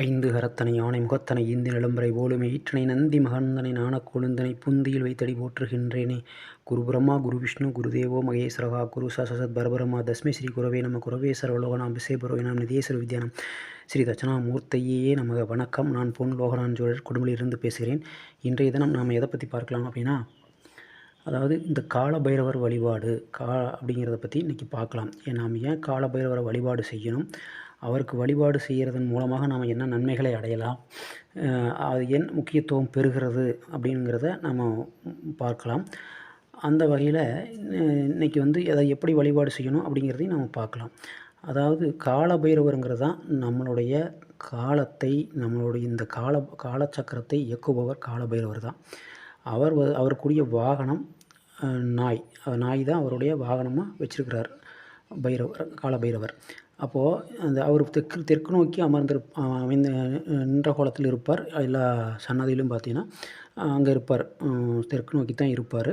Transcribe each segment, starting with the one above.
ஐந்து கரத்தனை யானை முகத்தனை இந்தி நிலம்பரை போலுமே ஈற்றனை நந்தி மகந்தனை நாணக் கொழுந்தனை புந்தியில் வைத்தடி போற்றுகின்றேனே. குரு பிரம்மா குரு விஷ்ணு குருதேவோ மகேஸ்வரகா குரு சசசத் பரபரமா தஸ்மை ஸ்ரீ குரவே நம குரவே சர்வலோகனாம் விசேபுரவே நாம் நிதேஸ்வர வித்யானம். ஸ்ரீ தட்சணாமூர்த்தையே நமக வணக்கம். நான் பொன் லோகனான் சோழர் கொடுமலிலிருந்து பேசுகிறேன். இன்றைய தினம் நாம் எதை பற்றி பார்க்கலாம் அப்படின்னா அதாவது இந்த கால பைரவர் வழிபாடு கா அப்படிங்கிறத பற்றி இன்றைக்கி பார்க்கலாம். ஏன் நாம் ஏன் கால பைரவரை வழிபாடு செய்யணும்? அவருக்கு வழிபாடு செய்கிறதன் மூலமாக நாம் என்ன நன்மைகளை அடையலாம் அது என் முக்கியத்துவம் பெறுகிறது அப்படிங்கிறத நம்ம பார்க்கலாம். அந்த வகையில் இன்றைக்கி வந்து அதை எப்படி வழிபாடு செய்யணும் அப்படிங்கிறதையும் நம்ம பார்க்கலாம். அதாவது கால பைரவருங்கிறது தான் நம்மளுடைய காலத்தை நம்மளுடைய இந்த கால காலச்சக்கரத்தை இயக்குபவர் கால பைரவர் தான் அவர் அவருக்குரிய வாகனம் நாய் நாய் தான் அவருடைய வாகனமாக வச்சுருக்கிறார் பைரவர் கால பைரவர் அப்போது அந்த அவர் தெற்கு தெற்கு நோக்கி அமர்ந்திரு அமைந்த நின்ற கோலத்தில் இருப்பார். எல்லா சன்னதியிலும் பார்த்தீங்கன்னா அங்கே இருப்பார். தெற்கு நோக்கி தான் இருப்பார்.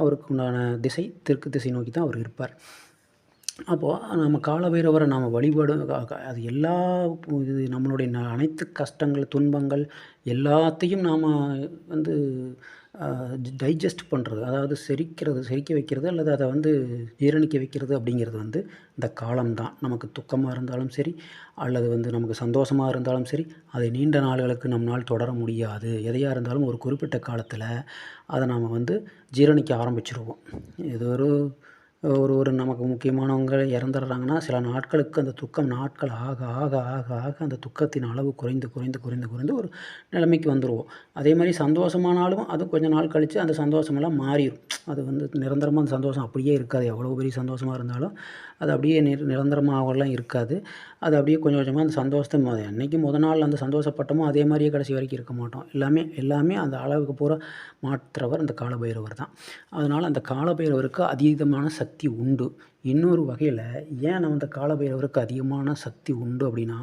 அவருக்கு உண்டான திசை தெற்கு திசை நோக்கி தான் அவர் இருப்பார். அப்போது நம்ம காலபைரவரை நாம் வழிபாடு அது எல்லா இது நம்மளுடைய அனைத்து கஷ்டங்கள் துன்பங்கள் எல்லாத்தையும் நாம் வந்து டைஜஸ்ட் பண்ணுறது அதாவது செரிக்கிறது செரிக்க வைக்கிறது அல்லது அதை வந்து ஜீரணிக்க வைக்கிறது அப்படிங்கிறது வந்து இந்த காலம்தான். நமக்கு துக்கமாக இருந்தாலும் சரி அல்லது வந்து நமக்கு சந்தோஷமாக இருந்தாலும் சரி அதை நீண்ட நாள்களுக்கு நம்மளால் தொடர முடியாது. எதையாக இருந்தாலும் ஒரு குறிப்பிட்ட காலத்தில் அதை நாம் வந்து ஜீரணிக்க ஆரம்பிச்சிருவோம். இது ஒரு ஒரு ஒரு நமக்கு முக்கியமானவங்க இறந்துடுறாங்கன்னா சில நாட்களுக்கு அந்த துக்கம் நாட்கள் ஆக ஆக ஆக ஆக அந்த துக்கத்தின் அளவு குறைந்து குறைந்து குறைந்து குறைந்து ஒரு நிலைமைக்கு வந்துடுவோம் அதே மாதிரி சந்தோஷமானாலும் அது கொஞ்சம் நாள் கழித்து அந்த சந்தோஷமெல்லாம் மாறிடும் அது வந்து நிரந்தரமாக அந்த சந்தோஷம் அப்படியே இருக்காது. எவ்வளோ பெரிய சந்தோஷமாக இருந்தாலும் அது அப்படியே நிர நிரந்தரமாகலாம் இருக்காது. அது அப்படியே கொஞ்சம் கொஞ்சமாக அந்த சந்தோஷத்தை என்றைக்கு முத நாள் அந்த சந்தோஷப்பட்டமோ அதே மாதிரியே கடைசி வரைக்கும் இருக்க மாட்டோம். எல்லாமே எல்லாமே அந்த அளவுக்கு பூரா மாற்றுறவர் அந்த காலபைரவர் தான். அதனால் அந்த காலபைரவருக்கு அதீதமான சக்தி உண்டு. இன்னொரு வகையில் ஏன் நம்ம அந்த காலபைரவருக்கு அதிகமான சக்தி உண்டு அப்படின்னா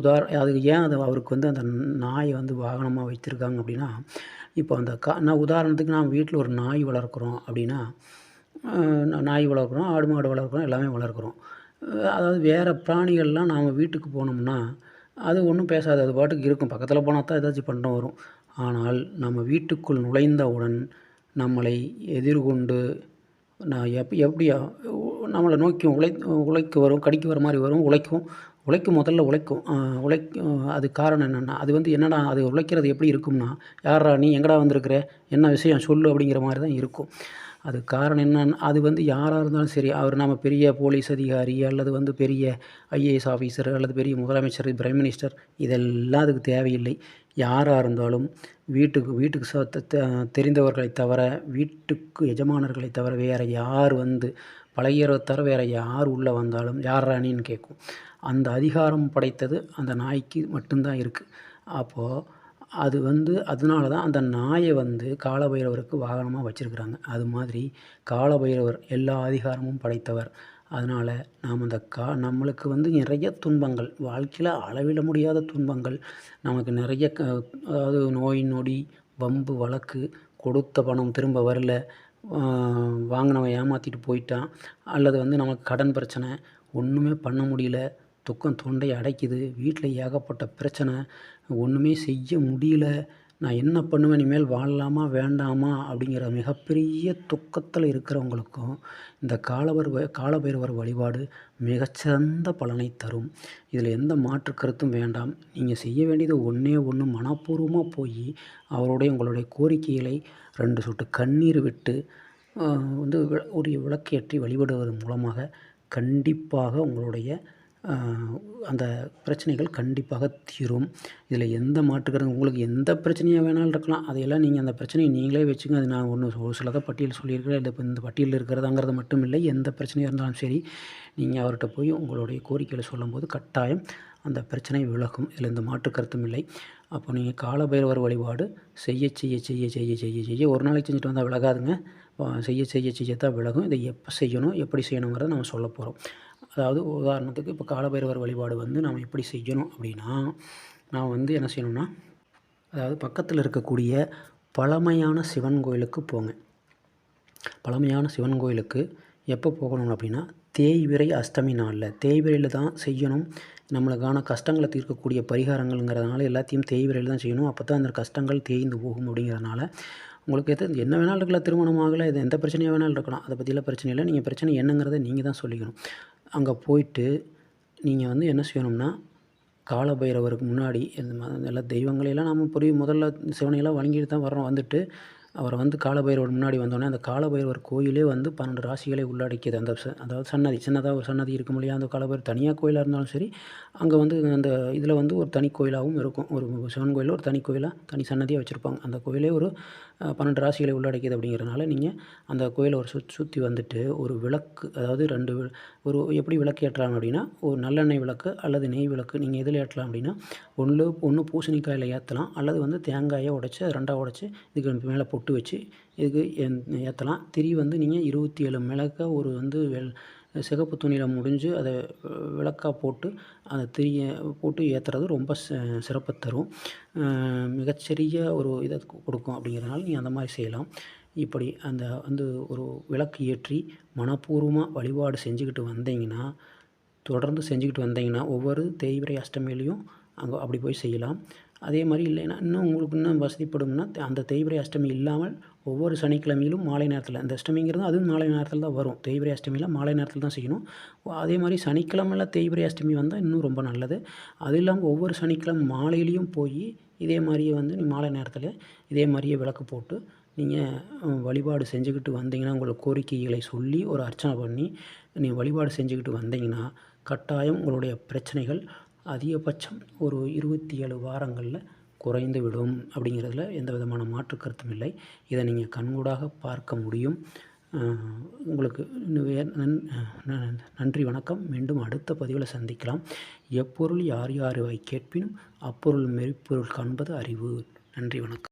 உதார அதுக்கு ஏன் அது அவருக்கு வந்து அந்த நாயை வந்து வாகனமாக வைத்திருக்காங்க அப்படின்னா இப்போ அந்த கா நான் உதாரணத்துக்கு நான் வீட்டில் ஒரு நாய் வளர்க்குறோம் அப்படின்னா நாய் வளர்க்குறோம் ஆடு மாடு வளர்க்குறோம் எல்லாமே வளர்க்குறோம். அதாவது வேறு பிராணிகள்லாம் நாம் வீட்டுக்கு போனோம்னா அது ஒன்றும் பேசாது அது பாட்டுக்கு இருக்கும். பக்கத்தில் போனால் தான் ஏதாச்சும் பண்ண வரும். ஆனால் நம்ம வீட்டுக்குள் நுழைந்தவுடன் நம்மளை எதிர்கொண்டு நான் எப் எப்படியா நம்மளை நோக்கி உழை உழைக்க வரும் கடிக்க வர மாதிரி வரும் உழைக்கும். உழைக்கும் முதல்ல உழைக்கும். உழைக்கும் அது காரணம் என்னென்னா அது வந்து என்னடா அது உழைக்கிறது எப்படி இருக்கும்னா யாரா நீ எங்கடா வந்திருக்கிற? என்ன விஷயம்? சொல்லு அப்படிங்கிற மாதிரி தான் இருக்கும். அது காரணம் என்னன்னு அது வந்து யாராக இருந்தாலும் சரி அவர் நம்ம பெரிய போலீஸ் அதிகாரி அல்லது வந்து பெரிய ஐஏஎஸ் ஆஃபீஸர் அல்லது பெரிய முதலமைச்சர் பிரைம் மினிஸ்டர் இதெல்லாம் அதுக்கு தேவையில்லை. யாராக இருந்தாலும் வீட்டுக்கு வீட்டுக்கு ச தெரிந்தவர்களை தவிர வீட்டுக்கு எஜமானர்களை தவிர வேறு யார் வந்து பழகிறத தவிர வேறு யார் உள்ளே வந்தாலும் யார் ராணின்னு கேட்கும். அந்த அதிகாரம் படைத்தது அந்த நாய்க்கு மட்டும்தான் இருக்குது அப்போது அது வந்து அதனால தான் அந்த நாயை வந்து காலபைரவருக்கு வாகனமாக வச்சுருக்குறாங்க. அது மாதிரி காலபைரவர் எல்லா அதிகாரமும் படைத்தவர். அதனால் நாம் அந்த கா நம்மளுக்கு வந்து நிறைய துன்பங்கள் வாழ்க்கையில் அளவிட முடியாத துன்பங்கள் நமக்கு நிறைய க அதாவது நோய் நொடி வம்பு வழக்கு கொடுத்த பணம் திரும்ப வரல வாங்கினவன் ஏமாற்றிட்டு போயிட்டான் அல்லது வந்து நமக்கு கடன் பிரச்சனை ஒன்றுமே பண்ண முடியல துக்கம் தொண்டை அடைக்குது. வீட்டில் ஏகப்பட்ட பிரச்சனை. ஒன்றுமே செய்ய முடியல. நான் என்ன பண்ணுவேன்? இனிமேல் வாழலாமா? வேண்டாமா? அப்படிங்கிற மிகப்பெரிய துக்கத்தில் இருக்கிறவங்களுக்கும் இந்த காலவர் காலபைரவர் வழிபாடு மிகச்சிறந்த பலனை தரும். இதில் எந்த மாற்று கருத்தும் வேண்டாம். நீங்கள் செய்ய வேண்டியது ஒன்றே ஒன்று மனப்பூர்வமாக போய் அவருடைய உங்களுடைய கோரிக்கைகளை ரெண்டு சொட்டு கண்ணீர் விட்டு வந்து ஒரு விளக்கேற்றி வழிபடுவதன் மூலமாக கண்டிப்பாக உங்களுடைய அந்த பிரச்சனைகள் கண்டிப்பாக தீரும். இதில் எந்த மாற்றுக்கிறது உங்களுக்கு எந்த பிரச்சனையாக வேணாலும் இருக்கலாம். அதையெல்லாம் நீங்கள் அந்த பிரச்சனையை நீங்களே வச்சுங்க அது நான் ஒன்று ஒரு சிலதை பட்டியல் சொல்லியிருக்கிறேன். இல்லை இப்போ இந்த பட்டியலில் இருக்கிறதாங்கிறது மட்டும் இல்லை எந்த பிரச்சனையாக இருந்தாலும் சரி நீங்கள் அவர்கிட்ட போய் உங்களுடைய கோரிக்கைகளை சொல்லும்போது கட்டாயம் அந்த பிரச்சனை விலகும். இதில் இந்த மாற்று கருத்தும் இல்லை. அப்போ நீங்கள் காலபைரவர் வழிபாடு செய்ய செய்ய செய்ய செய்ய செய்ய செய்ய ஒரு நாளைக்கு செஞ்சுட்டு வந்தால் விலகாதுங்க. செய்ய செய்ய செய்ய தான் விலகும். இதை எப்போ செய்யணும் எப்படி செய்யணுங்கிறத நம்ம சொல்ல போகிறோம் அதாவது உதாரணத்துக்கு இப்போ காலபைரவர் வழிபாடு வந்து நாம் எப்படி செய்யணும் அப்படின்னா நான் வந்து என்ன செய்யணும்னா அதாவது பக்கத்தில் இருக்கக்கூடிய பழமையான சிவன் கோயிலுக்கு போங்க. பழமையான சிவன் கோயிலுக்கு எப்போ போகணும் அப்படின்னா தேய்விரை அஷ்டமி நாளில். தேய்விரையில் தான் செய்யணும். நம்மளுக்கான கஷ்டங்களை தீர்க்கக்கூடிய பரிகாரங்கள்ங்கிறதுனால எல்லாத்தையும் தேய்விரையில் தான் செய்யணும். அப்போ தான் அந்த கஷ்டங்கள் தேய்ந்து போகும் அப்படிங்கிறதுனால உங்களுக்கு எது என்ன வேணாலும் இருக்கலாம் திருமணம் ஆகலை இது எந்த பிரச்சனையாக வேணாலும் இருக்கலாம். அதை பற்றிலாம் பிரச்சனை இல்லை. நீங்கள் பிரச்சனை என்னங்கிறத நீங்கள் தான் சொல்லிக்கணும். அங்கே போயிட்டு நீங்கள் வந்து என்ன செய்யணும்னா காலபைரவருக்கு முன்னாடி இந்த ம எல்லா தெய்வங்களையெல்லாம் நம்ம புரிய முதல்ல சிவனையெல்லாம் வணங்கிட்டு தான் வர்றோம். வந்துட்டு அவரை வந்து காலபைரவர் முன்னாடி வந்தோடனே அந்த காலபைரவர் கோயிலே வந்து பன்னெண்டு ராசிகளை உள்ளடக்கியது. அந்த அதாவது சன்னதி சின்னதாக ஒரு சன்னதி இருக்கும் இல்லையா? அந்த காலபைரவர் தனியாக கோயிலாக இருந்தாலும் சரி அங்கே வந்து அந்த இதில் வந்து ஒரு தனி கோயிலாகவும் இருக்கும். ஒரு சிவன் கோயிலில் ஒரு தனி கோயிலாக தனி சன்னதியாக வச்சுருப்பாங்க. அந்த கோயிலே ஒரு பன்னெண்டு ராசிகளை உள்ளடக்கியது அப்படிங்கிறனால நீங்கள் அந்த கோயிலை ஒரு சுற்றி சுற்றி வந்துட்டு ஒரு விளக்கு அதாவது ரெண்டு ஒரு எப்படி விளக்கு ஏற்றலாம் அப்படின்னா ஒரு நல்லெண்ணெய் விளக்கு அல்லது நெய் விளக்கு நீங்கள் எதில் ஏற்றலாம் அப்படின்னா ஒன்று ஒன்று பூசணிக்காயில் ஏற்றலாம் அல்லது வந்து தேங்காயை உடச்சி ரெண்டாக உடச்சி இதுக்கு மேலே போட்டு வச்சு இதுக்கு ஏற்றலாம் திரி வந்து நீங்கள் இருபத்தி ஏழு மிளகா ஒரு வந்து வெள் சிகப்பு துணியில் முடிஞ்சு அதை விளக்காக போட்டு அதை திரியை போட்டு ஏற்றுறது ரொம்ப சிறப்பை தரும். மிகச்சிறிய ஒரு இதை கொடுக்கும் அப்படிங்கிறதுனால நீங்கள் அந்த மாதிரி செய்யலாம். இப்படி அந்த வந்து ஒரு விளக்கு ஏற்றி மனப்பூர்வமாக வழிபாடு செஞ்சுக்கிட்டு வந்தீங்கன்னா தொடர்ந்து செஞ்சுக்கிட்டு வந்தீங்கன்னா ஒவ்வொரு தேய்பிரை அஷ்டமிலையும் அங்கே அப்படி போய் செய்யலாம். அதே மாதிரி இல்லைன்னா இன்னும் உங்களுக்கு இன்னும் வசதிப்படும்னா அந்த தேய்பிரை அஷ்டமி இல்லாமல் ஒவ்வொரு சனிக்கிழமையிலும் மாலை நேரத்தில் அந்த அஷ்டமிங்கிறது அதுவும் மாலை நேரத்தில் தான் வரும். தேய்பிரை அஷ்டமியில் மாலை நேரத்தில் தான் செய்யணும். அதே மாதிரி சனிக்கிழமையில் தேய்பிரை அஷ்டமி வந்தால் இன்னும் ரொம்ப நல்லது. அது இல்லாமல் ஒவ்வொரு சனிக்கிழமை மாலையிலையும் போய் இதே மாதிரியே வந்து நீ மாலை நேரத்தில் இதே மாதிரியே விளக்கு போட்டு நீங்கள் வழிபாடு செஞ்சுக்கிட்டு வந்தீங்கன்னா உங்களோட கோரிக்கைகளை சொல்லி ஒரு அர்ச்சனை பண்ணி நீங்கள் வழிபாடு செஞ்சுக்கிட்டு வந்தீங்கன்னா கட்டாயம் உங்களுடைய பிரச்சனைகள் அதிகபட்சம் ஒரு இருபத்தி ஏழு வாரங்களில் குறைந்து விடும் அப்படிங்கிறதுல எந்த விதமான மாற்று கருத்தும் இல்லை. இதை நீங்கள் கண்கூடாக பார்க்க முடியும். உங்களுக்கு நன்றி வணக்கம். மீண்டும் அடுத்த பதிவில் சந்திக்கலாம். எப்பொருள் யார் யார் கேட்பினும் அப்பொருள் மெய்ப்பொருள் காண்பது அறிவு. நன்றி வணக்கம்.